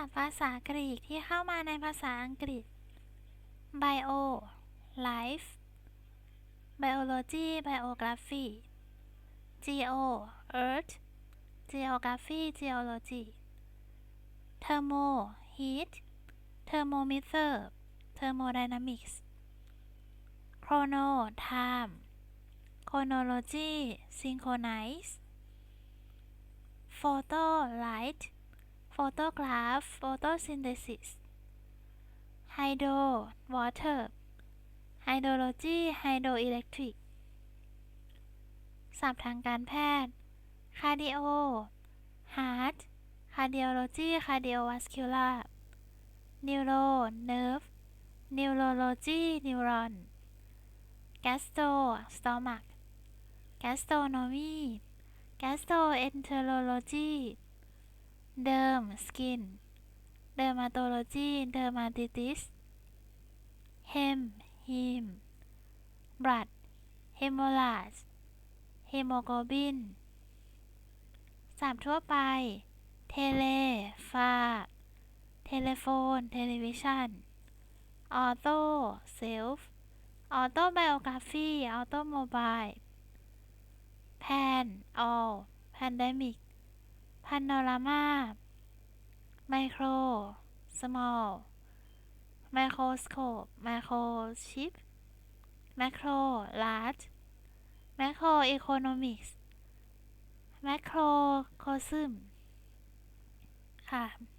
ัพท์ภาษากรีกที่เข้ามาในภาษาอังกฤษ bio life biology biography geo earth geography geology thermo heat thermometer thermodynamics chrono time chronology synchronize photo light โฟโตกราฟโฟโตซินเทซิสไฮโดรวอเตอร์ไฮโดรโลจีไฮโดรอิเล็กทริกศัพท์ทางการแพทย์คาร์ดิโอฮาร์ทคาร์ดิโอโลจีคาร์ดิโอวาสคิวล่านิวโรเนิร์ฟนิวโรโลจีนิวรอนแกสโตสตอมักแกสโตโนมีแกสโตเอนเทอโรโลจีเดิมสกินเดอร์มาโตโลจีเดอร์มาติติสเฮมฮิมบลัดเฮโมลาสเฮโมโกลบินสามทั่วไปเทเลฟาเทเลโฟนเทเลวิชันออโต้เซลฟ์ออโต้ไบโอกราฟีออโต้โมบายแพนออลแพนเดมิกพันโนรามาไมโครสมอลไมโครสโคปไมโครชิปแมคโครลาร์จแมคโครอีโคโนมิกส์แมคโครโคซึมค่ะ